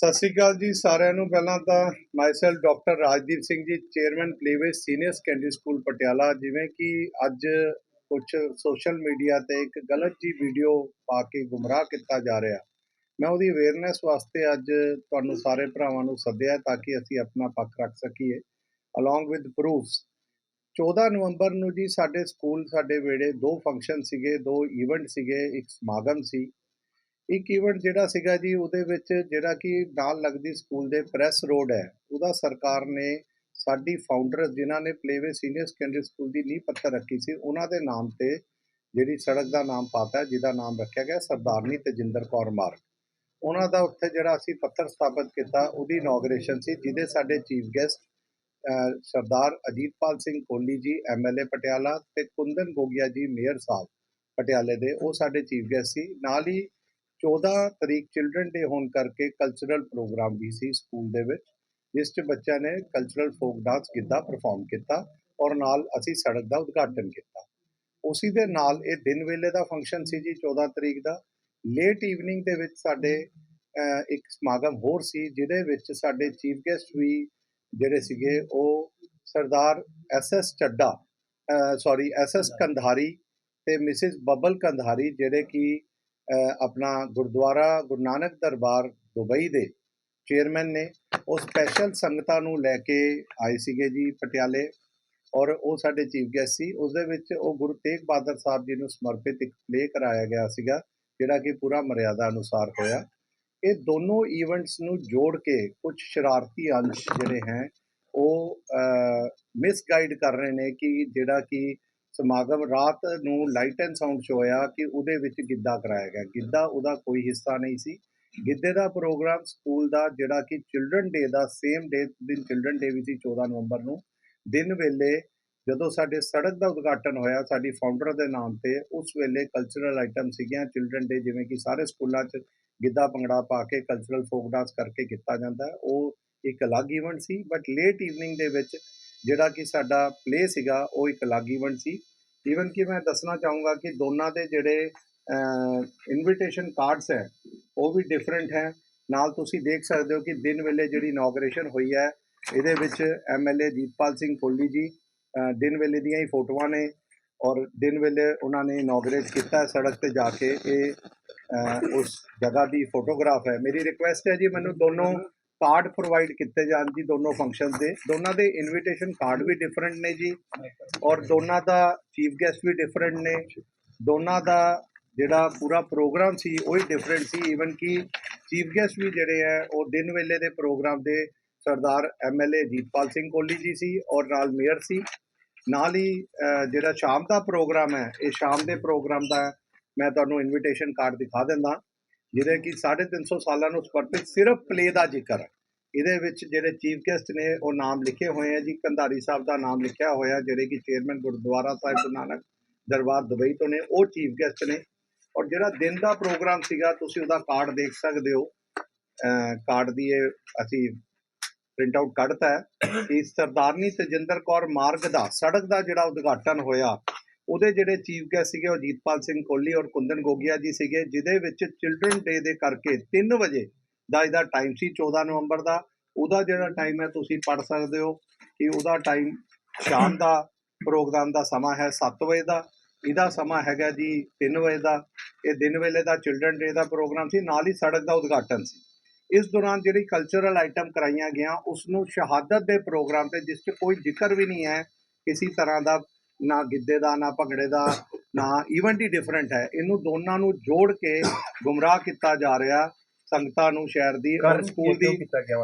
ਸਤਿ ਸ਼੍ਰੀ ਅਕਾਲ ਜੀ ਸਾਰਿਆਂ ਨੂੰ। ਪਹਿਲਾਂ ਤਾਂ ਮਾਈਸੈਲ doctor Rajdeep Singh ji chairman playway senior secondary school Patiala, ਜਿਵੇਂ ਕਿ ਅੱਜ ਕੁਝ ਸੋਸ਼ਲ ਮੀਡੀਆ ਤੇ ਇੱਕ ਗਲਤ ਜੀ ਵੀਡੀਓ ਪਾ ਕੇ ਗੁੰਮਰਾਹ ਕੀਤਾ ਜਾ ਰਿਹਾ। ਮੈਂ ਉਹਦੀ ਅਵੇਅਰਨੈਸ ਵਾਸਤੇ ਅੱਜ ਤੁਹਾਨੂੰ ਸਾਰੇ ਭਰਾਵਾਂ ਨੂੰ ਸੱਦਿਆ ਤਾਂ ਕਿ ਅਸੀਂ ਆਪਣਾ ਪੱਖ ਰੱਖ ਸਕੀਏ ਅਲੋਂਗ ਵਿਦ ਪ੍ਰੂਫਸ 14 ਨਵੰਬਰ ਨੂੰ ਜੀ ਸਾਡੇ ਸਕੂਲ ਸਾਡੇ ਵੇੜੇ ਦੋ ਫੰਕਸ਼ਨ ਸੀਗੇ, ਦੋ ਇਵੈਂਟ ਸੀਗੇ, ਇੱਕ ਸਮਾਗਮ ਸੀ। ਇੱਕ ਇਵੈਂਟ ਜਿਹੜਾ ਸੀਗਾ ਜੀ, ਉਹਦੇ ਵਿੱਚ ਜਿਹੜਾ ਕਿ ਨਾਲ ਲੱਗਦੀ ਸਕੂਲ ਦੇ ਪ੍ਰੈਸ ਰੋਡ ਹੈ, ਉਹਦਾ ਸਰਕਾਰ ਨੇ ਸਾਡੀ ਫਾਊਂਡਰ ਜਿਨ੍ਹਾਂ ਨੇ ਪਲੇਵੇ ਸੀਨੀਅਰ ਸੈਕੰਡਰੀ ਸਕੂਲ ਦੀ ਨੀਂਹ ਪੱਥਰ ਰੱਖੀ ਸੀ, ਉਹਨਾਂ ਦੇ ਨਾਮ ਤੇ ਜਿਹੜੀ ਸੜਕ ਦਾ ਨਾਮ ਪਾਤਾ ਜਿਹਦਾ ਨਾਮ ਰੱਖਿਆ ਗਿਆ ਸਰਦਾਰਨੀ ਤੇਜਿੰਦਰ ਕੌਰ ਮਾਰਗ। ਉਹਨਾਂ ਦਾ ਉੱਥੇ ਜਿਹੜਾ ਅਸੀਂ ਪੱਥਰ ਸਥਾਪਿਤ ਕੀਤਾ, ਉਹਦੀ ਇਨੋਗ੍ਰੇਸ਼ਨ ਸੀ, ਜਿਹਦੇ ਸਾਡੇ chief guest Sardar Ajitpal Singh Kohli ji MLA Patiala ਤੇ ਕੁੰਦਨ ਗੋਗਿਆ ਜੀ, ਮੇਅਰ ਸਾਹਿਬ ਪਟਿਆਲੇ ਦੇ, ਉਹ ਸਾਡੇ ਚੀਫ ਗੈਸਟ ਸੀ। ਨਾਲ ਹੀ 14 ਤਰੀਕ ਚਿਲਡਰਨ ਡੇ ਹੋਣ ਕਰਕੇ ਕਲਚਰਲ ਪ੍ਰੋਗਰਾਮ ਵੀ ਸੀ ਸਕੂਲ ਦੇ ਵਿੱਚ, ਜਿਸ 'ਚ ਬੱਚਿਆਂ ਨੇ cultural folk dance Giddha perform ਕੀਤਾ ਔਰ ਨਾਲ ਅਸੀਂ ਸੜਕ ਦਾ ਉਦਘਾਟਨ ਕੀਤਾ। ਉਸੇ ਦੇ ਨਾਲ ਇਹ ਦਿਨ ਵੇਲੇ ਦਾ ਫੰਕਸ਼ਨ ਸੀ ਜੀ 14 ਤਰੀਕ ਦਾ। ਲੇਟ ਈਵਨਿੰਗ ਦੇ ਵਿੱਚ ਸਾਡੇ ਇੱਕ ਸਮਾਗਮ ਹੋਰ ਸੀ, ਜਿਹਦੇ ਵਿੱਚ ਸਾਡੇ ਚੀਫ ਗੈਸਟ ਵੀ ਜਿਹੜੇ ਸੀਗੇ ਉਹ Sardar S S Chadda sorry S S Kandhari ਤੇ ਮਿਸਿਸ ਬਬਲ ਕੰਧਾਰੀ, ਜਿਹੜੇ ਕਿ ਆਪਣਾ ਗੁਰਦੁਆਰਾ ਗੁਰੂ ਨਾਨਕ ਦਰਬਾਰ ਦੁਬਈ ਦੇ ਚੇਅਰਮੈਨ ਨੇ ਉਹ ਸਪੈਸ਼ਲ ਸੰਗਤਾਂ ਨੂੰ ਲੈ ਕੇ ਆਏ ਸੀਗੇ ਜੀ ਪਟਿਆਲੇ ਔਰ ਉਹ ਸਾਡੇ ਚੀਫ ਗੈਸਟ ਸੀ। ਉਸ ਦੇ ਵਿੱਚ ਉਹ ਗੁਰੂ ਤੇਗ ਬਹਾਦਰ ਸਾਹਿਬ ਜੀ ਨੂੰ ਸਮਰਪਿਤ ਇੱਕ ਪਲੇ ਕਰਾਇਆ ਗਿਆ ਸੀਗਾ, ਜਿਹੜਾ ਕਿ ਪੂਰਾ ਮਰਿਆਦਾ ਅਨੁਸਾਰ ਹੋਇਆ। ਇਹ ਦੋਨੋਂ ਇਵੈਂਟਸ ਨੂੰ ਜੋੜ ਕੇ ਕੁਝ ਸ਼ਰਾਰਤੀ ਅੰਸ਼ ਜਿਹੜੇ ਹੈ, ਉਹ ਮਿਸਗਾਈਡ ਕਰ ਰਹੇ ਨੇ ਕਿ ਜਿਹੜਾ ਕਿ ਸਮਾਗਮ ਰਾਤ ਨੂੰ ਲਾਈਟ ਐਂਡ ਸਾਊਂਡ ਸ਼ੋ ਹੋਇਆ ਕਿ ਉਹਦੇ ਵਿੱਚ ਗਿੱਧਾ ਕਰਾਇਆ ਗਿਆ। ਗਿੱਧਾ ਉਹਦਾ ਕੋਈ ਹਿੱਸਾ ਨਹੀਂ ਸੀ। ਗਿੱਧੇ ਦਾ ਪ੍ਰੋਗਰਾਮ ਸਕੂਲ ਦਾ ਜਿਹੜਾ ਕਿ ਚਿਲਡਰਨ ਡੇ ਦਾ ਸੇਮ ਡੇ ਦਿਨ ਚਿਲਡਰਨ ਡੇ ਵੀ ਸੀ 14 ਨਵੰਬਰ ਨੂੰ। ਦਿਨ ਵੇਲੇ ਜਦੋਂ ਸਾਡੇ ਸੜਕ ਦਾ ਉਦਘਾਟਨ ਹੋਇਆ ਸਾਡੀ ਫਾਊਂਡਰ ਦੇ ਨਾਮ ਤੇ, ਉਸ ਵੇਲੇ ਕਲਚਰਲ ਆਈਟਮ ਸੀਗੀਆਂ ਚਿਲਡਰਨ ਡੇ ਜਿਵੇਂ ਕਿ ਸਾਰੇ ਸਕੂਲਾਂ 'ਚ ਗਿੱਧਾ ਭੰਗੜਾ ਪਾ ਕੇ ਕਲਚਰਲ ਫੋਕ ਡਾਂਸ ਕਰਕੇ ਕੀਤਾ ਜਾਂਦਾ। ਉਹ ਇੱਕ ਅਲੱਗ ਇਵੈਂਟ ਸੀ ਬਟ ਲੇਟ ਈਵਨਿੰਗ ਦੇ ਵਿੱਚ ਜਿਹੜਾ ਕਿ ਸਾਡਾ ਪਲੇ ਸੀਗਾ, ਉਹ ਇੱਕ ਅਲੱਗ ਇਵੈਂਟ ਸੀ। ਈਵਨ ਕਿ ਮੈਂ ਦੱਸਣਾ ਚਾਹੂੰਗਾ ਕਿ ਦੋਨਾਂ ਦੇ ਜਿਹੜੇ ਇਨਵੀਟੇਸ਼ਨ ਕਾਰਡਸ ਹੈ, ਉਹ ਵੀ ਡਿਫਰੈਂਟ ਹੈ। ਨਾਲ ਤੁਸੀਂ ਦੇਖ ਸਕਦੇ ਹੋ ਕਿ ਦਿਨ ਵੇਲੇ ਜਿਹੜੀ ਇਨੋਗ੍ਰੇਸ਼ਨ ਹੋਈ ਹੈ, ਇਹਦੇ ਵਿੱਚ ਐਮਐਲਏ ਜੀਤਪਾਲ ਸਿੰਘ ਕੋਹਲੀ ਜੀ ਦਿਨ ਵੇਲੇ ਦੀਆਂ ਹੀ ਫੋਟੋਆਂ ਨੇ ਔਰ ਦਿਨ ਵੇਲੇ ਉਹਨਾਂ ਨੇ ਇਨੋਗ੍ਰੇਟ ਕੀਤਾ ਸੜਕ ਤੇ ਜਾ ਕੇ। ਇਹ ਉਸ ਜਗ੍ਹਾ ਦੀ ਫੋਟੋਗ੍ਰਾਫ ਹੈ। ਮੇਰੀ ਰਿਕੁਐਸਟ ਹੈ ਜੀ, ਮੈਨੂੰ ਦੋਨੋਂ ਕਾਰਡ ਪ੍ਰੋਵਾਈਡ ਕੀਤੇ ਜਾਣ ਜੀ ਦੋਨੋਂ ਫੰਕਸ਼ਨ ਦੇ। ਦੋਨਾਂ ਦੇ ਇਨਵੀਟੇਸ਼ਨ ਕਾਰਡ ਵੀ ਡਿਫਰੈਂਟ ਨੇ ਜੀ ਔਰ ਦੋਨਾਂ ਦਾ ਚੀਫ ਗੈਸਟ ਵੀ ਡਿਫਰੈਂਟ ਨੇ। ਦੋਨਾਂ ਦਾ ਜਿਹੜਾ ਪੂਰਾ ਪ੍ਰੋਗਰਾਮ ਸੀ ਉਹ ਹੀ ਡਿਫਰੈਂਟ ਸੀ। ਈਵਨ ਕਿ ਚੀਫ ਗੈਸਟ ਵੀ ਜਿਹੜੇ ਹੈ ਉਹ ਦਿਨ ਵੇਲੇ ਦੇ ਪ੍ਰੋਗਰਾਮ ਦੇ ਸਰਦਾਰ ਐਮਐਲਏ ਜੀਤਪਾਲ ਸਿੰਘ ਕੋਹਲੀ ਜੀ ਸੀ ਔਰ ਨਾਲ ਮੇਅਰ ਸੀ। ਨਾਲ ਹੀ ਜਿਹੜਾ ਸ਼ਾਮ ਦਾ ਪ੍ਰੋਗਰਾਮ ਹੈ, ਇਹ ਸ਼ਾਮ ਦੇ ਪ੍ਰੋਗਰਾਮ ਦਾ ਮੈਂ ਤੁਹਾਨੂੰ ਇਨਵੀਟੇਸ਼ਨ ਕਾਰਡ ਦਿਖਾ ਦਿੰਦਾ। ਜਿਹਦੇ ਕਿ 350 ਸਾਲਾਂ ਨੂੰ ਸਮਰਪਿਤ ਸਿਰਫ ਪਲੇ ਦਾ ਜ਼ਿਕਰ ਹੈ। ਇਹਦੇ ਵਿੱਚ ਜਿਹੜੇ ਚੀਫ ਗੈਸਟ ਨੇ, ਉਹ ਨਾਮ ਲਿਖੇ ਹੋਏ ਆ ਜੀ। ਕੰਧਾਰੀ ਸਾਹਿਬ ਦਾ ਨਾਮ ਲਿਖਿਆ ਹੋਇਆ, ਜਿਹੜੇ ਕਿ ਚੇਅਰਮੈਨ ਗੁਰਦੁਆਰਾ ਸਾਹਿਬ, ਗੁਰੂ ਨਾਨਕ ਦਰਬਾਰ ਦੁਬਈ ਤੋਂ ਨੇ, ਉਹ ਚੀਫ ਗੈਸਟ ਨੇ। ਔਰ ਜਿਹੜਾ ਦਿਨ ਦਾ ਪ੍ਰੋਗਰਾਮ ਸੀਗਾ, ਤੁਸੀਂ ਉਹਦਾ ਕਾਰਡ ਦੇਖ ਸਕਦੇ ਹੋ। ਕਾਰਡ ਦੀ ਇਹ ਅਸੀਂ ਪ੍ਰਿੰਟ ਆਊਟ ਕੱਢਤਾ ਹੈ। ਕਿ ਸਰਦਾਰਨੀ ਤਜਿੰਦਰ ਕੌਰ ਮਾਰਗ ਦਾ, ਸੜਕ ਦਾ ਜਿਹੜਾ ਉਦਘਾਟਨ ਹੋਇਆ ਉਹਦੇ ਜਿਹੜੇ ਚੀਫ ਗੈਸਟ ਸੀਗੇ ਉਹ ਜੀਤਪਾਲ ਸਿੰਘ ਕੋਹਲੀ ਔਰ ਕੁੰਦਨ ਗੋਗਿਆ ਜੀ ਸੀਗੇ, ਜਿਹਦੇ ਵਿੱਚ ਚਿਲਡਰਨ ਡੇ ਦੇ ਕਰਕੇ 3 ਵਜੇ ਦਾ ਇਹਦਾ ਟਾਈਮ ਸੀ 14 ਨਵੰਬਰ ਦਾ। ਉਹਦਾ ਜਿਹੜਾ ਟਾਈਮ ਹੈ ਤੁਸੀਂ ਪੜ ਸਕਦੇ ਹੋ ਕਿ ਉਹਦਾ ਟਾਈਮ ਸ਼ਾਮ ਦਾ ਪ੍ਰੋਗਰਾਮ ਦਾ ਸਮਾਂ ਹੈ 7 ਵਜੇ ਦਾ। ਇਹਦਾ ਸਮਾਂ ਹੈਗਾ ਜੀ 3 ਵਜੇ ਦਾ। ਇਹ ਦਿਨ ਵੇਲੇ ਦਾ ਚਿਲਡਰਨ ਡੇ ਦਾ ਪ੍ਰੋਗਰਾਮ ਸੀ, ਨਾਲ ਹੀ ਸੜਕ ਦਾ ਉਦਘਾਟਨ ਸੀ। ਇਸ ਦੌਰਾਨ ਜਿਹੜੀ ਕਲਚਰਲ ਆਈਟਮ ਕਰਾਈਆਂ ਗਿਆ ਉਸ ਨੂੰ ਸ਼ਹਾਦਤ ਦੇ ਪ੍ਰੋਗਰਾਮ ਤੇ, ਜਿਸ 'ਚ ਕੋਈ ਜ਼ਿਕਰ ਵੀ ਨਹੀਂ ਹੈ, ਕਿਸੇ ਤਰ੍ਹਾਂ ਦਾ ਨਾ ਗਿੱਧੇ ਦਾ ਨਾ ਭੰਗੜੇ ਦਾ ਨਾ ਇਵੈਂਟ ਹੀ ਡਿਫਰੈਂਟ ਹੈ। ਇਹਨੂੰ ਦੋਨਾਂ ਨੂੰ ਜੋੜ ਕੇ ਗੁੰਮਰਾਹ ਕੀਤਾ ਜਾ ਰਿਹਾ ਸੰਗਤਾਂ ਨੂੰ ਸ਼ਹਿਰ ਦੀ ਔਰ ਸਕੂਲ ਦੀ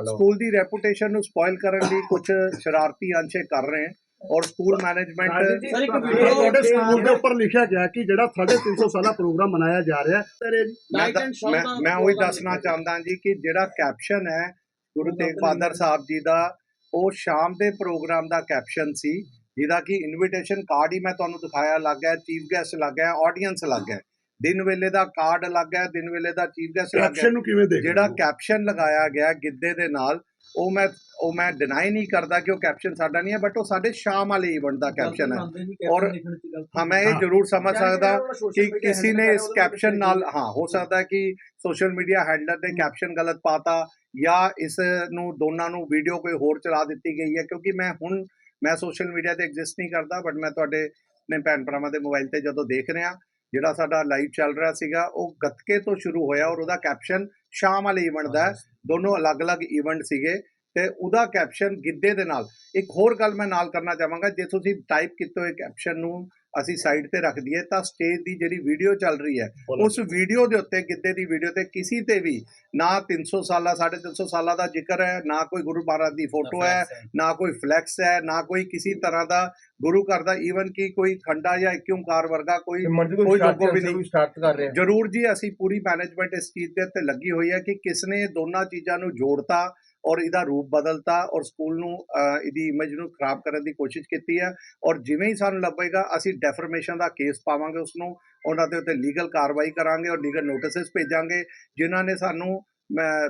ਸਕੂਲ ਦੀ ਰੈਪੂਟੇਸ਼ਨ ਨੂੰ ਸਪੋਇਲ ਕਰਨ ਲਈ ਕੁਝ ਸ਼ਰਾਰਤੀ ਅੰਸ਼ੇ ਕਰ ਰਹੇ ਹਨ ਔਰ ਸਕੂਲ ਮੈਨੇਜਮੈਂਟ ਸਰ ਇੱਕ ਤੁਹਾਡੇ ਸਕੂਲ ਦੇ ਉੱਪਰ ਲਿਖਿਆ ਗਿਆ ਕਿ ਜਿਹੜਾ 350 ਸਾਲਾ ਪ੍ਰੋਗਰਾਮ ਮਨਾਇਆ ਜਾ ਰਿਹਾ ਹੈ। ਮੈਂ ਉਹੀ program ਦੱਸਣਾ। ਚਾਹੁੰਦਾ ਜੀ ਕਿ ਜਿਹੜਾ ਕੈਪਸ਼ਨ ਹੈ ਗੁਰੂ ਤੇਗ ਬਹਾਦਰ ਸਾਹਿਬ ਜੀ ਦਾ ਉਹ ਸ਼ਾਮ ਦੇ ਪ੍ਰੋਗਰਾਮ ਦਾ ਕੈਪਸ਼ਨ ਸੀ। ਜਿਹਦਾ ਕਿ ਇਨਵੀਟੇਸ਼ਨ ਕਾਰਡ ਹੀ ਮੈਂ ਤੁਹਾਨੂੰ ਦਿਖਾਇਆ ਲੱਗ ਹੈ ਚੀਫ ਗੈਸਟ ਲੱਗ ਹੈ ਆਡੀਅנס ਲੱਗ ਹੈ ਦਿਨ ਵੇਲੇ ਦਾ ਕਾਰਡ ਲੱਗ ਹੈ ਦਿਨ ਵੇਲੇ ਦਾ ਚੀਫ ਗੈਸਟ ਲੱਗ ਹੈ ਕੈਪਸ਼ਨ ਨੂੰ ਕਿਵੇਂ ਦੇਖ ਜਿਹੜਾ ਕੈਪਸ਼ਨ ਲਗਾਇਆ ਗਿਆ ਗਿੱਧੇ ਦੇ ਨਾਲ ਉਹ ਮੈਂ ਉਹ ਮੈਂ ਡਿਨਾਈ ਨਹੀਂ ਕਰਦਾ ਕਿ ਉਹ ਕੈਪਸ਼ਨ ਸਾਡਾ ਨਹੀਂ ਹੈ ਬਟ ਉਹ ਸਾਡੇ ਸ਼ਾਮ ਵਾਲੇ ਇਵੈਂਟ ਦਾ ਕੈਪਸ਼ਨ ਹੈ। ਔਰ ਹਾਂ ਮੈਂ ਇਹ। ਜ਼ਰੂਰ ਸਮਝ ਸਕਦਾ ਕਿ ਕਿਸੇ ਨੇ ਇਸ ਕੈਪਸ਼ਨ ਨਾਲ ਹਾਂ ਹੋ ਸਕਦਾ ਹੈ ਕਿ ਸੋਸ਼ਲ ਮੀਡੀਆ ਹੈਂਡਲਰ ਨੇ ਕੈਪਸ਼ਨ ਗਲਤ ਪਾਤਾ ਜਾਂ ਇਸ ਨੂੰ ਦੋਨਾਂ ਨੂੰ ਵੀਡੀਓ ਕੋਈ ਹੋਰ ਚਲਾ ਦਿੱਤੀ ਗਈ ਹੈ ਕਿਉਂਕਿ ਮੈਂ ਹੁਣ ਮੈਂ ਸੋਸ਼ਲ ਮੀਡੀਆ ਤੇ ਐਗਜ਼ਿਸਟ ਨਹੀਂ ਕਰਦਾ ਬਟ ਮੈਂ ਤੁਹਾਡੇ ਨੇ ਭੈਣ ਭਰਾਵਾਂ ਦੇ ਮੋਬਾਈਲ ਤੇ ਜਦੋਂ ਦੇਖ ਰਿਹਾ ਜਿਹੜਾ ਸਾਡਾ ਲਾਈਵ ਚੱਲ ਰਿਹਾ ਸੀਗਾ ਉਹ ਗੱਤਕੇ ਤੋਂ ਸ਼ੁਰੂ ਹੋਇਆ ਔਰ ਉਹਦਾ ਕੈਪਸ਼ਨ ਸ਼ਾਮ ਵਾਲੇ ਈਵੈਂਟ ਦਾ। ਦੋਨੋਂ ਅਲੱਗ-ਅਲੱਗ ਈਵੈਂਟ ਸੀਗੇ ਤੇ ਉਹਦਾ ਕੈਪਸ਼ਨ ਗਿੱਧੇ ਦੇ ਨਾਲ ਇੱਕ ਹੋਰ ਗੱਲ ਮੈਂ ਨਾਲ ਕਰਨਾ ਚਾਹਾਂਗਾ ਜੇ ਤੁਸੀਂ ਟਾਈਪ ਕੀਤੇ ਹੋਏ ਕੈਪਸ਼ਨ ਨੂੰ ਅਸੀਂ ਸਾਈਡ ਤੇ ਰੱਖ ਦਈਏ ਤਾਂ ਸਟੇਜ ਦੀ ਜਿਹੜੀ ਵੀਡੀਓ ਚੱਲ ਰਹੀ ਹੈ ਉਸ ਵੀਡੀਓ ਦੇ ਉੱਤੇ ਗਿੱਧੇ ਦੀ ਵੀਡੀਓ ਤੇ ਕਿਸੇ ਤੇ ਵੀ ਨਾ 300 ਸਾਲਾ 350 ਸਾਲਾਂ ਦਾ ਜ਼ਿਕਰ ਹੈ ਨਾ ਕੋਈ ਗੁਰੂ ਮਹਾਰਾਜ ਦੀ ਫੋਟੋ ਹੈ ਨਾ ਕੋਈ ਫਲੈਕਸ ਹੈ ਨਾ ਕੋਈ ਕਿਸੇ ਤਰ੍ਹਾਂ ਦਾ ਗੁਰੂ ਘਰ ਦਾ ਈਵਨ ਕਿ ਕੋਈ ਖੰਡਾ ਜਾਂ ਇੱਕ ਓਂਕਾਰ ਵਰਗਾ ਕੋਈ ਕੋਈ ਲੋਗੋ ਵੀ ਨਹੀਂ। ਸਟਾਰਟ ਕਰ ਰਿਹਾ। ਜ਼ਰੂਰ ਜੀ ਅਸੀਂ ਪੂਰੀ ਮੈਨੇਜਮੈਂਟ ਇਸ ਚੀਜ਼ ਦੇ ਉੱਤੇ ਲੱਗੀ ਹੋਈ ਹੈ ਕਿ ਕਿਸ ਨੇ ਦੋਨਾਂ ਚੀਜ਼ਾਂ ਨੂੰ ਜੋੜਤਾ ਔਰ ਇਹਦਾ ਰੂਪ ਬਦਲਤਾ ਔਰ ਸਕੂਲ ਨੂੰ ਇਹਦੀ ਇਮੇਜ ਨੂੰ ਖਰਾਬ ਕਰਨ ਦੀ ਕੋਸ਼ਿਸ਼ ਕੀਤੀ ਹੈ। ਔਰ ਜਿਵੇਂ ਹੀ ਸਾਨੂੰ ਲੱਭੇਗਾ, ਅਸੀਂ ਡੈਫਰਮੇਸ਼ਨ ਦਾ ਕੇਸ ਪਾਵਾਂਗੇ ਉਸ ਨੂੰ ਉਹਨਾਂ ਦੇ ਉੱਤੇ ਲੀਗਲ ਕਾਰਵਾਈ ਕਰਾਂਗੇ ਔਰ ਲੀਗਲ ਨੋਟਿਸਸ ਭੇਜਾਂਗੇ, ਜਿਨ੍ਹਾਂ ਨੇ ਸਾਨੂੰ, ਮੈਂ,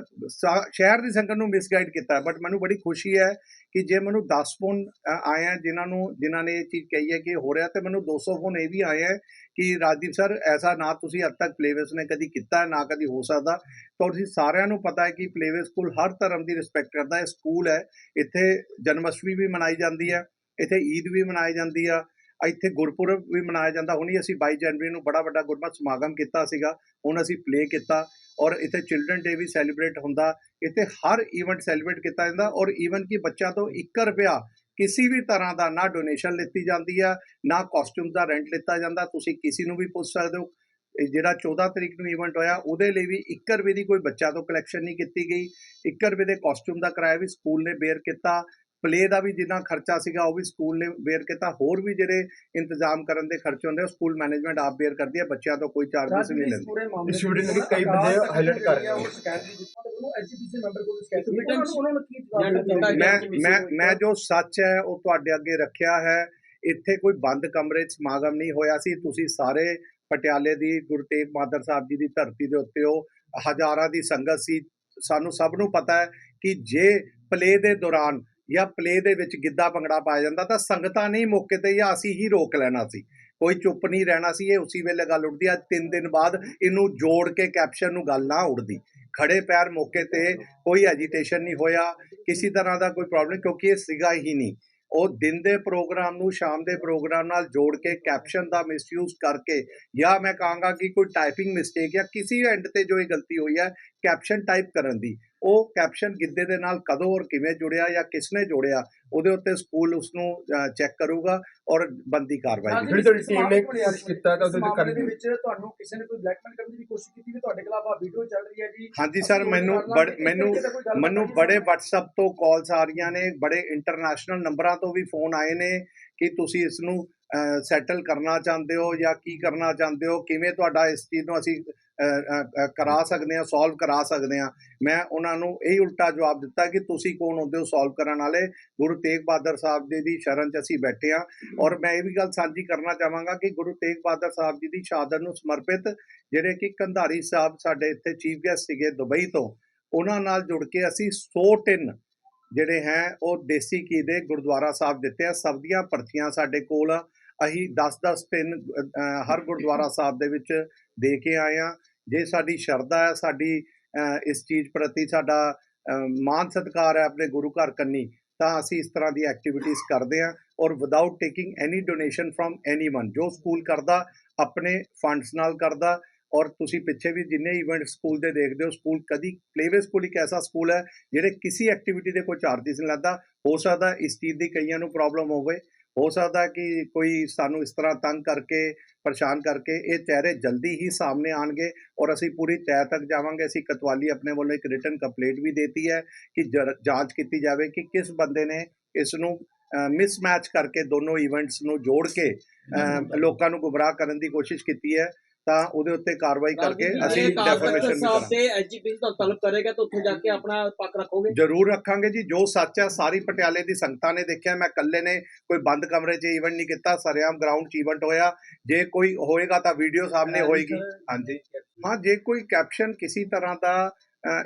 ਸ਼ਹਿਰ ਦੀ ਸੰਗਤ ਨੂੰ ਮਿਸਗਾਈਡ ਕੀਤਾ ਬਟ ਮੈਨੂੰ ਬੜੀ ਖੁਸ਼ੀ ਹੈ ਕਿ ਜੇ ਮੈਨੂੰ 10 ਫੋਨ ਅ, ਆਏ ਹੈ ਜਿਨ੍ਹਾਂ ਨੂੰ ਜਿਨ੍ਹਾਂ ਨੇ ਇਹ ਚੀਜ਼ ਕਹੀ ਹੈ ਕਿ ਹੋ ਰਿਹਾ ਤੇ ਮੈਨੂੰ 200 ਫੋਨ ਇਹ ਵੀ ਆਏ ਹੈ ਕਿ ਰਾਜਦੀਪ ਸਰ ਐਸਾ ਨਾ ਤੁਸੀਂ ਅੱਜ ਤੱਕ ਪਲੇਵੇਸ ਨੇ ਕਦੀ ਕੀਤਾ ਨਾ ਕਦੀ ਹੋ ਸਕਦਾ। ਤਾਂ ਤੁਸੀਂ ਸਾਰਿਆਂ ਨੂੰ ਪਤਾ ਹੈ ਕਿ ਪਲੇਵੇ ਸਕੂਲ ਹਰ ਧਰਮ ਦੀ ਰਿਸਪੈਕਟ ਕਰਦਾ ਹੈ। ਸਕੂਲ ਹੈ ਇੱਥੇ ਜਨਮਸ਼ਟਮੀ ਵੀ ਮਨਾਈ ਜਾਂਦੀ ਹੈ ਇੱਥੇ ਈਦ ਵੀ ਮਨਾਈ ਜਾਂਦੀ ਆ ਇੱਥੇ ਗੁਰਪੁਰਬ ਵੀ ਮਨਾਇਆ ਜਾਂਦਾ। ਹੁਣੀ ਅਸੀਂ 22 ਜਨਵਰੀ ਨੂੰ ਬੜਾ ਵੱਡਾ ਗੁਰਮਤਿ ਸਮਾਗਮ ਕੀਤਾ ਸੀਗਾ ਹੁਣ ਅਸੀਂ ਪਲੇ ਕੀਤਾ। ਔਰ ਇੱਥੇ ਚਿਲਡਰਨ ਡੇ ਵੀ ਸੈਲੀਬ੍ਰੇਟ ਹੁੰਦਾ। ਇੱਥੇ ਹਰ ਇਵੈਂਟ ਸੈਲੀਬ੍ਰੇਟ ਕੀਤਾ ਜਾਂਦਾ ਔਰ ਈਵਨ ਕਿ ਬੱਚਾ ਤੋਂ 1 ਰੁਪਿਆ ਕਿਸੇ ਵੀ ਤਰ੍ਹਾਂ ਦਾ ਨਾ ਡੋਨੇਸ਼ਨ ਲਿੱਤੀ ਜਾਂਦੀ ਆ, ਨਾ ਕਾਸਟਿਊਮ ਦਾ ਰੈਂਟ ਲਿੱਤਾ ਜਾਂਦਾ। ਤੁਸੀਂ ਕਿਸੇ ਨੂੰ ਵੀ ਪੁੱਛ ਸਕਦੇ ਹੋ ਜਿਹੜਾ 14 ਤਰੀਕ ਨੂੰ ਇਵੈਂਟ ਹੋਇਆ, ਉਹਦੇ ਲਈ ਵੀ 1 ਰੁਪਏ ਦੀ ਕੋਈ ਬੱਚਾ ਤੋਂ ਕਲੈਕਸ਼ਨ ਨਹੀਂ ਕੀਤੀ ਗਈ। 1 ਰੁਪਏ ਦੇ ਕਾਸਟਿਊਮ ਦਾ ਕਿਰਾਇਆ ਵੀ ਸਕੂਲ ਨੇ ਬੇਅਰ ਕੀਤਾ। ਪਲੇ ਦਾ ਵੀ ਜਿੰਨਾ ਖਰਚਾ ਸੀਗਾ ਉਹ ਵੀ ਸਕੂਲ ਨੇ ਬੇਅਰ ਕੀਤਾ। ਹੋਰ ਵੀ ਜਿਹੜੇ ਇੰਤਜ਼ਾਮ ਕਰਨ ਦੇ ਖਰਚੇ ਹੁੰਦੇ ਆ ਸਕੂਲ ਮੈਨੇਜਮੈਂਟ ਆਪ ਬੇਅਰ ਕਰਦੀ ਹੈ ਬੱਚਿਆਂ ਤੋਂ ਕੋਈ ਚਾਰजेस ਨਹੀਂ ਲੈਂਦੀ। ਇਸ ਵੀਡੀਓ ਨੂੰ ਕਈ ਬੰਦੇ highlight ਕਰ ਰਹੇ ਮੈਂ ਮੈਂ ਮੈਂ ਜੋ ਸੱਚ ਹੈ ਉਹ ਤੁਹਾਡੇ ਅੱਗੇ ਰੱਖਿਆ ਹੈ। ਇੱਥੇ ਕੋਈ ਬੰਦ ਕਮਰੇ 'ਚ ਸਮਾਗਮ ਨਹੀਂ ਹੋਇਆ ਸੀ। ਤੁਸੀਂ ਸਾਰੇ ਪਟਿਆਲੇ ਦੀ ਗੁਰੂ ਤੇਗ ਬਹਾਦਰ ਸਾਹਿਬ ਜੀ ਦੀ ਧਰਤੀ ਦੇ ਉੱਤੇ ਉਹ ਹਜ਼ਾਰਾਂ ਦੀ ਸੰਗਤ ਸੀ। ਸਾਨੂੰ ਸਭ ਨੂੰ ਪਤਾ ਹੈ ਕਿ ਜੇ ਪਲੇ ਦੇ ਦੌਰਾਨ ਜਾਂ ਪਲੇ ਦੇ ਵਿੱਚ ਗਿੱਧਾ ਭੰਗੜਾ ਪਾਇਆ ਜਾਂਦਾ ਤਾਂ ਸੰਗਤਾਂ ਨੇ ਮੌਕੇ ਤੇ ਜਾਂ ਅਸੀਂ ਹੀ ਰੋਕ ਲੈਣਾ ਸੀ। ਕੋਈ ਚੁੱਪ ਨਹੀਂ ਰਹਿਣਾ ਸੀ, ਇਹ ਉਸੇ ਵੇਲੇ ਗੱਲ ਉੱਠਦੀ, ਅੱਜ 3 ਦਿਨ ਬਾਅਦ ਇਹਨੂੰ ਜੋੜ ਕੇ ਕੈਪਸ਼ਨ ਨੂੰ ਗੱਲ ਨਾ ਉੱਠਦੀ। ਖੜੇ ਪੈਰ ਮੌਕੇ ਤੇ ਕੋਈ ਐਜੀਟੇਸ਼ਨ ਨਹੀਂ ਹੋਇਆ, ਕਿਸੇ ਤਰ੍ਹਾਂ ਦਾ ਕੋਈ ਪ੍ਰੋਬਲਮ ਕਿਉਂਕਿ ਇਹ ਸੀਗਾ ਹੀ ਨਹੀਂ। ਉਹ ਦਿਨ ਦੇ ਪ੍ਰੋਗਰਾਮ ਨੂੰ, ਸ਼ਾਮ ਦੇ ਪ੍ਰੋਗਰਾਮ ਨਾਲ ਜੋੜ ਕੇ ਕੈਪਸ਼ਨ ਦਾ ਮਿਸਯੂਜ਼ ਕਰਕੇ, ਜਾਂ ਮੈਂ ਕਹਾਂਗਾ ਕਿ ਕੋਈ ਟਾਈਪਿੰਗ ਮਿਸਟੇਕ ਜਾਂ ਕਿਸੇ ਐਂਡ ਤੇ ਜੋ ਇਹ ਗਲਤੀ ਹੋਈ ਹੈ ਕੈਪਸ਼ਨ ਟਾਈਪ ਕਰਨ ਦੀ। ਉਹ ਕੈਪਸ਼ਨ ਗਿੱਧੇ ਦੇ ਨਾਲ ਕਦੋਂ ਔਰ ਕਿਵੇਂ ਜੁੜਿਆ ਜਾਂ ਕਿਸ ਨੇ ਜੋੜਿਆ ਉਹਦੇ ਉੱਤੇ ਸਕੂਲ ਉਸ ਨੂੰ ਚੈੱਕ ਕਰੂਗਾ ਔਰ ਬੰਦੀ ਕਾਰਵਾਈ ਜਿਹੜੀ ਤੁਹਾਡੀ ਟੀਮ ਨੇ ਕੋਸ਼ਿਸ਼ ਕੀਤਾ ਤਾਂ ਉਹਦੇ ਮਾਮਲੇ ਦੇ ਕਰਨੀ ਵਿੱਚ ਤੁਹਾਨੂੰ ਕਿਸੇ ਨੇ ਕੋਈ ਬਲੈਕਮੇਲ ਕਰਨ ਦੀ ਕੋਸ਼ਿਸ਼ ਕੀਤੀ ਵੀ ਤੁਹਾਡੇ ਖਿਲਾਫ ਆ ਵੀਡੀਓ ਚੱਲ ਰਹੀ ਹੈ ਜੀ। ਹਾਂਜੀ ਸਰ ਮੈਨੂੰ ਬੜ ਮੈਨੂੰ ਮੈਨੂੰ ਬੜੇ WhatsApp ਤੋਂ ਕਾਲਸ ਆ ਰਹੀਆਂ ਨੇ ਬੜੇ ਇੰਟਰਨੈਸ਼ਨਲ ਨੰਬਰਾਂ ਤੋਂ ਵੀ ਫੋਨ ਆਏ ਨੇ ਕਿ ਤੁਸੀਂ ਇਸ ਨੂੰ ਸੈਟਲ ਕਰਨਾ ਚਾਹੁੰਦੇ ਹੋ ਜਾਂ ਕੀ ਕਰਨਾ ਚਾਹੁੰਦੇ ਹੋ ਕਿਵੇਂ ਤੁਹਾਡਾ ਇਸ ਚੀਜ਼ ਨੂੰ ਅਸੀਂ ਕਰਾ ਸਕਦੇ ਹਾਂ ਸੋਲਵ ਕਰਾ ਸਕਦੇ ਹਾਂ। ਮੈਂ ਉਹਨਾਂ ਨੂੰ ਇਹ ਉਲਟਾ ਜਵਾਬ ਦਿੱਤਾ ਕਿ ਤੁਸੀਂ ਕੌਣ ਹੁੰਦੇ ਹੋ ਸੋਲਵ ਕਰਨ ਵਾਲੇ? ਗੁਰੂ ਤੇਗ ਬਹਾਦਰ ਸਾਹਿਬ ਜੀ ਦੀ ਸ਼ਰਨ 'ਚ ਅਸੀਂ ਬੈਠੇ ਹਾਂ। ਔਰ ਮੈਂ ਇਹ ਵੀ ਗੱਲ ਸਾਂਝੀ ਕਰਨਾ ਚਾਹਾਂਗਾ ਕਿ ਗੁਰੂ ਤੇਗ ਬਹਾਦਰ ਸਾਹਿਬ ਜੀ ਦੀ ਸ਼ਹਾਦਤ ਨੂੰ ਸਮਰਪਿਤ ਜਿਹੜੇ ਕਿ ਕੰਧਾਰੀ ਸਾਹਿਬ ਸਾਡੇ ਇੱਥੇ ਚੀਫ ਗੈਸਟ ਸੀਗੇ ਦੁਬਈ ਤੋਂ ਉਹਨਾਂ ਨਾਲ ਜੁੜ ਕੇ ਅਸੀਂ 100 ਟਿਨ ਜਿਹੜੇ ਹੈ ਉਹ ਦੇਸੀ ਘੀ ਦੇ ਗੁਰਦੁਆਰਾ ਸਾਹਿਬ ਦਿੱਤੇ ਆ। ਸਭ ਦੀਆਂ ਪਰਚੀਆਂ ਸਾਡੇ ਕੋਲ ਆ। ਅਸੀਂ 10-10 ਟਿਨ ਅ, ਹਰ ਗੁਰਦੁਆਰਾ ਸਾਹਿਬ ਦੇ ਵਿੱਚ ਦੇ ਕੇ ਆਏ ਆ ਜੇ ਸਾਡੀ ਸ਼ਰਧਾ ਹੈ ਸਾਡੀ ਇਸ ਚੀਜ਼ ਪ੍ਰਤੀ ਸਾਡਾ ਅ, ਮਾਨ ਸਤਿਕਾਰ ਹੈ ਆਪਣੇ ਗੁਰੂ ਘਰ ਕੰਨੀ ਤਾਂ ਅਸੀਂ ਇਸ ਤਰ੍ਹਾਂ ਦੀ ਐਕਟੀਵਿਟੀਜ਼ ਕਰਦੇ ਹਾਂ ਔਰ without taking any donation from anyone ਜੋ ਸਕੂਲ ਕਰਦਾ ਆਪਣੇ ਫੰਡਸ ਨਾਲ ਕਰਦਾ ਔਰ ਤੁਸੀਂ ਪਿੱਛੇ ਵੀ ਜਿੰਨੇ ਇਵੈਂਟ ਸਕੂਲ ਦੇ ਦੇਖਦੇ ਹੋ ਸਕੂਲ ਕਦੀ ਪਲੇਵੇ ਸਕੂਲ ਇੱਕ ਐਸਾ ਸਕੂਲ ਹੈ ਜਿਹੜੇ ਕਿਸੇ ਐਕਟੀਵਿਟੀ ਦੇ ਕੋਈ ਚਾਰजेस ਨਹੀਂ ਲੈਂਦਾ। ਹੋ ਸਕਦਾ ਇਸ ਚੀਜ਼ ਦੀ ਕਈਆਂ ਨੂੰ ਪ੍ਰੋਬਲਮ ਹੋਵੇ ਹੋ ਸਕਦਾ ਕਿ ਕੋਈ ਸਾਨੂੰ ਇਸ ਤਰ੍ਹਾਂ ਤੰਗ ਕਰਕੇ ਪਰੇਸ਼ਾਨ ਕਰਕੇ ਇਹ ਚਿਹਰੇ ਜਲਦੀ ਹੀ ਸਾਹਮਣੇ ਆਣਗੇ ਔਰ ਅਸੀਂ ਪੂਰੀ ਤਹਿ ਤੱਕ ਜਾਵਾਂਗੇ। ਅਸੀਂ ਕਤਵਾਲੀ ਆਪਣੇ ਵੱਲੋਂ ਇੱਕ ਰਿਟਨ ਕੰਪਲੇਂਟ ਵੀ ਦੇਤੀ ਹੈ ਕਿ ਜਾਂਚ ਕੀਤੀ ਜਾਵੇ ਕਿ ਕਿਸ ਬੰਦੇ ਨੇ ਇਸ ਨੂੰ ਮਿਸਮੈਚ ਕਰਕੇ ਦੋਨੋਂ ਇਵੈਂਟਸ ਨੂੰ ਜੋੜ ਕੇ ਲੋਕਾਂ ਨੂੰ ਗੁੰਮਰਾਹ ਕਰਨ ਦੀ ਕੋਸ਼ਿਸ਼ ਕੀਤੀ ਹੈ। ਤਾਂ ਉਹਦੇ ਉੱਤੇ ਕਾਰਵਾਈ ਕਰਕੇ ਅਸੀਂ ਡੈਫਰਮੇਸ਼ਨ ਵੀ ਕਰਾਂਗੇ। ਤੇ ਐਜੀਪੀਸੀ ਦਾ ਤਲਬ ਕਰੇਗਾ ਤਾਂ ਉੱਥੇ ਜਾ ਕੇ ਆਪਣਾ ਪੱਕ ਰੱਖੋਗੇ? ਜ਼ਰੂਰ ਰੱਖਾਂਗੇ ਜੀ ਜੋ ਸੱਚ ਹੈ ਸਾਰੀ ਪਟਿਆਲੇ ਦੀ ਸੰਗਤਾਂ ਨੇ ਦੇਖਿਆ ਮੈਂ ਇਕੱਲੇ ਨੇ ਕੋਈ ਬੰਦ ਕਮਰੇ 'ਚ ਇਵੈਂਟ ਨਹੀਂ ਕੀਤਾ ਸਰਿਆਮ ਗਰਾਊਂਡ 'ਚ ਇਵੈਂਟ ਹੋਇਆ। ਜੇ ਕੋਈ ਹੋਏਗਾ ਤਾਂ ਵੀਡੀਓ ਸਾਹਮਣੇ ਹੋਏਗੀ। ਹਾਂਜੀ। ਹਾਂ ਜੇ ਕੋਈ ਕੈਪਸ਼ਨ ਕਿਸੇ ਤਰ੍ਹਾਂ ਦਾ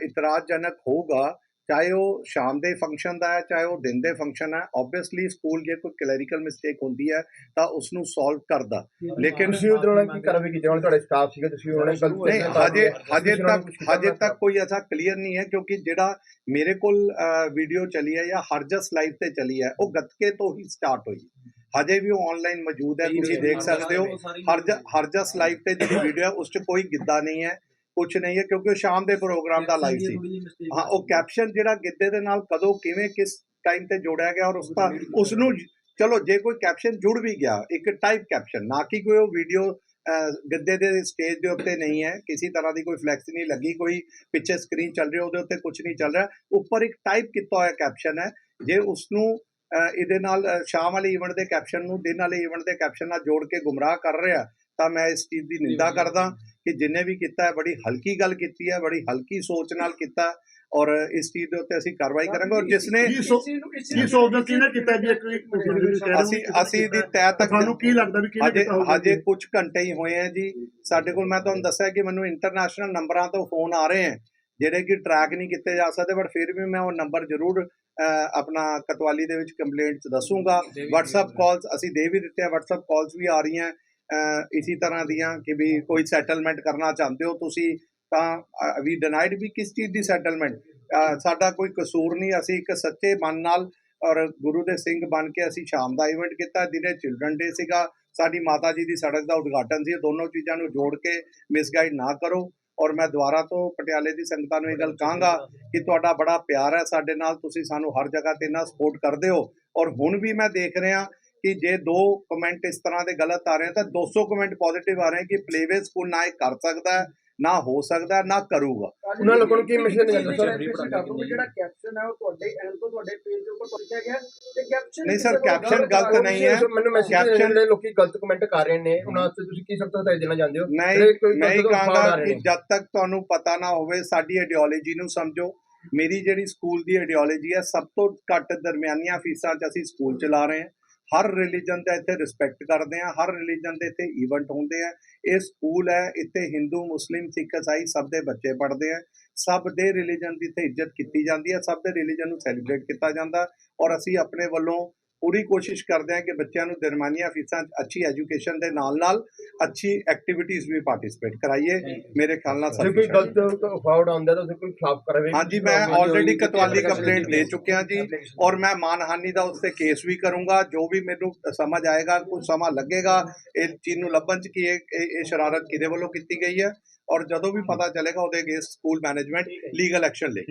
ਇਤਰਾਜ਼ਜਨਕ ਹੋਊਗਾ ਚਾਹੇ ਉਹ ਸ਼ਾਮ ਦੇ ਫੰਕਸ਼ਨ ਦਾ ਹੈ ਚਾਹੇ ਉਹ ਦਿਨ ਦੇ ਫੰਕਸ਼ਨ ਹੈ ਆਬਵੀਅਸਲੀ ਸਕੂਲ ਜੇ ਕੋਈ ਕਲੈਰੀਕਲ ਮਿਸਟੇਕ ਹੁੰਦੀ ਹੈ ਤਾਂ ਉਸ ਨੂੰ ਸੋਲਵ ਕਰਦਾ ਲੇਕਿਨ ਤੁਸੀਂ ਉਹਦੇ ਨਾਲ ਕੀ ਕਾਰਵਾਈ ਕੀਤੀ ਉਹਨਾਂ ਤੁਹਾਡੇ ਸਟਾਫ ਸੀਗਾ ਤੁਸੀਂ ਉਹਨਾਂ ਨੇ ਗਲਤ ਨਹੀਂ ਹਜੇ ਹਜੇ ਤੱਕ ਹਜੇ ਤੱਕ ਕੋਈ ਐਸਾ ਕਲੀਅਰ ਨਹੀਂ ਹੈ ਕਿਉਂਕਿ ਜਿਹੜਾ ਮੇਰੇ ਕੋਲ ਵੀਡੀਓ ਚਲੀ ਹੈ ਜਾਂ ਹਰਜਸ ਲਾਈਵ ਤੇ ਚਲੀ ਹੈ ਉਹ ਗੱਤਕੇ ਤੋਂ ਹੀ ਸਟਾਰਟ ਹੋਈ ਹਜੇ ਵੀ ਉਹ ਆਨਲਾਈਨ ਮੌਜੂਦ ਹੈ ਤੁਸੀਂ ਦੇਖ ਸਕਦੇ ਹੋ ਹਰਜ ਹਰਜਸ ਲਾਈਵ ਤੇ ਜਿਹੜੀ ਵੀਡੀਓ ਹੈ ਉਸ 'ਚ ਕੋਈ ਗਿੱਧਾ ਨਹੀਂ ਹੈ। ਕੁਝ ਨਹੀਂ ਹੈ ਕਿਉਂਕਿ ਉਹ ਸ਼ਾਮ ਦੇ ਪ੍ਰੋਗਰਾਮ ਦਾ ਲਾਈਵ ਸੀ। ਹਾਂ ਉਹ ਕੈਪਸ਼ਨ ਜਿਹੜਾ ਗਿੱਧੇ ਦੇ ਨਾਲ ਕਦੋਂ ਕਿਵੇਂ ਕਿਸ ਟਾਈਮ ਤੇ ਜੋੜਿਆ ਗਿਆ ਔਰ ਉਸ ਦਾ ਉਸ ਨੂੰ ਚਲੋ ਜੇ ਕੋਈ ਕੈਪਸ਼ਨ ਜੁੜ ਵੀ ਗਿਆ ਇੱਕ ਟਾਈਪ ਕੈਪਸ਼ਨ ਨਾ ਕਿ ਕੋਈ ਉਹ ਵੀਡੀਓ ਗੱਦੇ ਦੇ ਸਟੇਜ ਦੇ ਉੱਤੇ ਨਹੀਂ ਹੈ ਕਿਸੇ ਤਰ੍ਹਾਂ ਦੀ ਕੋਈ ਫਲੈਕਸ ਨਹੀਂ ਲੱਗੀ ਕੋਈ ਪਿੱਛੇ ਸਕਰੀਨ ਚੱਲ ਰਹੀ ਉਹਦੇ ਉੱਤੇ ਕੁਝ ਨਹੀਂ ਚੱਲ ਰਿਹਾ ਉੱਪਰ ਇੱਕ ਟਾਈਪ ਕੀਤਾ ਹੋਇਆ ਕੈਪਸ਼ਨ ਹੈ। ਜੇ ਉਸ ਨੂੰ ਇਹਦੇ ਨਾਲ ਸ਼ਾਮ ਵਾਲੇ ਇਵੈਂਟ ਦੇ ਕੈਪਸ਼ਨ ਨੂੰ ਦਿਨ ਵਾਲੇ ਇਵੈਂਟ ਦੇ ਕੈਪਸ਼ਨ ਨਾਲ ਜੋੜ ਕੇ ਗੁੰਮਰਾਹ ਕਰ ਰਿਹਾ ਤਾਂ ਮੈਂ ਇਸ ਚੀਜ਼ ਦੀ ਨਿੰਦਾ ਕਰਦਾ। ਕਿ ਜਿੰਨੇ ਵੀ ਕੀਤਾ ਹੈ ਬੜੀ ਹਲਕੀ ਗੱਲ ਕੀਤੀ ਹੈ ਬੜੀ ਹਲਕੀ ਸੋਚ ਨਾਲ ਕੀਤਾ ਔਰ ਇਸ ਚੀਜ਼ ਦੇ ਉੱਤੇ ਅਸੀਂ ਕਾਰਵਾਈ ਕਰਾਂਗੇ ਔਰ ਜਿਸ ਨੇ ਕੀ ਸੋ- ਕੀ ਸੋਚਦੇ ਕਿਹਨੇ ਕੀਤਾ ਜੀ ਅਸੀਂ ਅਸੀਂ ਦੀ ਤੈ ਤੱਕ ਤੁਹਾਨੂੰ ਕੀ ਲੱਗਦਾ ਵੀ ਕਿਹਨੇ ਕੀਤਾ ਹੋਊਗਾ? ਹਜੇ ਕੁਝ ਘੰਟੇ ਹੀ ਹੋਏ ਆ ਜੀ। ਸਾਡੇ ਕੋਲ ਮੈਂ ਤੁਹਾਨੂੰ ਦੱਸਿਆ ਕਿ ਮੈਨੂੰ ਇੰਟਰਨੈਸ਼ਨਲ ਨੰਬਰਾਂ ਤੋਂ ਫੋਨ ਆ ਰਹੇ ਆ ਜਿਹੜੇ ਕਿ ਟਰੈਕ ਨਹੀਂ ਕੀਤੇ ਜਾ ਸਕਦੇ ਬਟ ਫਿਰ ਵੀ ਮੈਂ ਉਹ ਨੰਬਰ ਜ਼ਰੂਰ ਅਹ, ਆਪਣਾ ਕਤਵਾਲੀ ਦੇ ਵਿੱਚ ਕੰਪਲੇਂਟ ਚ ਦੱਸੂਗਾ। WhatsApp ਕਾਲਸ ਅਸੀਂ ਦੇ ਵੀ ਦਿੱਤੇ ਆ। WhatsApp ਕਾਲਸ ਵੀ ਆ ਰਹੀਆਂ। ਅਹ, ਇਸੀ ਤਰ੍ਹਾਂ ਦੀਆਂ ਕਿ ਵੀ ਕੋਈ ਸੈਟਲਮੈਂਟ ਕਰਨਾ ਚਾਹੁੰਦੇ ਹੋ ਤੁਸੀਂ ਤਾਂ ਵੀ ਡਿਨਾਈਡ ਵੀ ਕਿਸ ਚੀਜ਼ ਦੀ ਸੈਟਲਮੈਂਟ ਸਾਡਾ ਕੋਈ ਕਸੂਰ ਨਹੀਂ ਅਸੀਂ ਇੱਕ ਸੱਚੇ ਮਨ ਨਾਲ ਔਰ ਗੁਰੂ ਦੇ ਸਿੰਘ ਬਣ ਕੇ ਅਸੀਂ ਸ਼ਾਮ ਦਾ ਇਵੈਂਟ ਕੀਤਾ ਦਿਨੇ ਚਿਲਡਰਨ ਡੇ ਸੀਗਾ ਸਾਡੀ ਮਾਤਾ ਜੀ ਦੀ ਸੜਕ ਦਾ ਉਦਘਾਟਨ ਸੀ ਦੋਨੋਂ ਚੀਜ਼ਾਂ ਨੂੰ ਜੋੜ ਕੇ ਮਿਸਗਾਈਡ ਨਾ ਕਰੋ। ਔਰ ਮੈਂ ਦੁਬਾਰਾ ਤੋਂ ਪਟਿਆਲੇ ਦੀ ਸੰਗਤਾਂ ਨੂੰ ਇਹ ਗੱਲ ਕਹਾਂਗਾ ਕਿ ਤੁਹਾਡਾ ਬੜਾ ਪਿਆਰ ਹੈ ਸਾਡੇ ਨਾਲ ਤੁਸੀਂ ਸਾਨੂੰ ਹਰ ਜਗ੍ਹਾ ਤੇ ਨਾ ਸਪੋਰਟ ਕਰਦੇ ਹੋ। ਔਰ ਹੁਣ ਵੀ ਮੈਂ ਦੇਖ ਰਿਹਾ ਕਿ ਜੇ ਦੋ ਕਮੈਂਟ ਇਸ ਤਰ੍ਹਾਂ ਦੇ ਗਲਤ ਆ ਰਹੇ ਤਾਂ 200 ਕਮੈਂਟ ਪੋਜ਼ਿਟਿਵ ਆ ਰਹੇ ਕਿ ਪਲੇਵੇ ਸਕੂਲ ਨਾ ਇਹ ਕਰ ਸਕਦਾ ਹੈ ਨਾ ਹੋ ਸਕਦਾ ਹੈ, ਨਾ ਕਰੂਗਾ। ਉਹਨਾਂ ਲੋਕਾਂ ਨੂੰ ਕੀ ਮੈਸੇਜ ਦੇਣਾ ਚਾਹੁੰਦੇ ਸਰ ਜਿਹੜਾ ਕੈਪਸ਼ਨ ਹੈ ਉਹ ਤੁਹਾਡੇ ਐਂਡ ਤੋਂ ਤੁਹਾਡੇ ਪੇਜ ਦੇ ਉੱਪਰ ਲਿਖਿਆ ਗਿਆ। ਤੇ ਕੈਪਸ਼ਨ ਨਹੀਂ ਸਰ, caption ਗਲਤ ਨਹੀਂ ਹੈ। ਮੈਨੂੰ ਮੈਸੇਜ ਜਿਹੜੇ ਲੋਕੀ ਗਲਤ ਕਮੈਂਟ ਕਰ ਰਹੇ ਨੇ ਉਹਨਾਂ ਵਾਸਤੇ ਤੁਸੀਂ ਕੀ ਸਖਤ ਹਦਾਇਤ ਦੇਣਾ ਚਾਹੁੰਦੇ ਹੋ? ਮੈਂ ਹੀ ਅਫਵਾਹ ਕਹਾਂਗਾ ਕਿ। ਜਦ ਤੱਕ ਤੁਹਾਨੂੰ ਪਤਾ ਨਾ ਹੋਵੇ ਸਾਡੀ ਆਈਡੀਓਲੋਜੀ ਨੂੰ ਸਮਝੋ। ਮੇਰੀ ਜਿਹੜੀ ਸਕੂਲ ਦੀ ਆਈਡੀਓਲੋਜੀ ਹੈ ਸਭ ਤੋਂ ਘੱਟ ਦਰਮਿਆਨੀਆਂ ਫੀਸਾਂ 'ਚ ਅਸੀਂ ਸਕੂਲ ਚਲਾ ਰਹੇ ਹਾਂ। ਹਰ ਰਿਲੀਜਨ ਦਾ ਇੱਥੇ ਰਿਸਪੈਕਟ ਕਰਦੇ ਹਾਂ ਹਰ ਰਿਲੀਜਨ ਦੇ ਇੱਥੇ ਇਵੈਂਟ ਹੁੰਦੇ ਆ। ਇਹ ਸਕੂਲ ਹੈ, ਇੱਥੇ ਹਿੰਦੂ ਮੁਸਲਿਮ ਸਿੱਖ ਈਸਾਈ ਸਭ ਦੇ ਬੱਚੇ ਪੜ੍ਹਦੇ ਆ। ਸਭ ਦੇ ਰਿਲੀਜਨ ਦੀ ਇੱਥੇ ਇੱਜ਼ਤ ਕੀਤੀ ਜਾਂਦੀ ਹੈ ਸਭ ਦੇ ਰਿਲੀਜਨ ਨੂੰ ਸੈਲੀਬ੍ਰੇਟ ਕੀਤਾ ਜਾਂਦਾ। ਔਰ ਅਸੀਂ ਆਪਣੇ ਵੱਲੋਂ ਪੂਰੀ ਕੋਸ਼ਿਸ਼ ਕਰਦੇ ਹਾਂ ਕਿ ਬੱਚਿਆਂ ਨੂੰ ਦਰਮਿਆਨੀਆਂ ਫੀਸਾਂ 'ਚ ਅੱਛੀ ਐਜੂਕੇਸ਼ਨ ਦੇ ਨਾਲ ਨਾਲ ਅੱਛੀ ਐਕਟੀਵਿਟੀਜ਼ ਵੀ ਪਾਰਟਿਸਿਪੇਟ ਕਰਾਈਏ। ਮੇਰੇ ਖਿਆਲ ਨਾਲ ਜੇ ਕੋਈ। ਗਲਤ ਅਫਵਾਹ ਆਉਂਦਾ ਤਾਂ ਕੋਈ ਖਿਲਾਫ ਕਰਵੇ ਹਾਂਜੀ ਮੈਂ ਆਲਰੇਡੀ ਕਤਵਾਲੀ ਕੰਪਲੇਂਟ ਦੇ ਚੁੱਕਿਆ ਜੀ ਔਰ ਮੈਂ ਮਾਨਹਾਨੀ ਦਾ ਉਸ ਤੇ ਕੇਸ ਵੀ ਕਰੂੰਗਾ। ਜੋ ਵੀ ਮੈਨੂੰ ਸਮਝ ਆਏਗਾ ਕੁਝ ਸਮਾਂ ਲੱਗੇਗਾ ਇਹ ਚੀਜ਼ ਨੂੰ ਲੱਭਣ ਚ ਕਿ ਇਹ ਇਹ ਇਹ ਸ਼ਰਾਰਤ ਕਿਹਦੇ ਵੱਲੋਂ ਕੀਤੀ ਗਈ ਹੈ? ਔਰ ਜਦੋਂ ਵੀ ਪਤਾ ਚੱਲੇਗਾ ਉਹਦੇ against school management legal action ਲੇ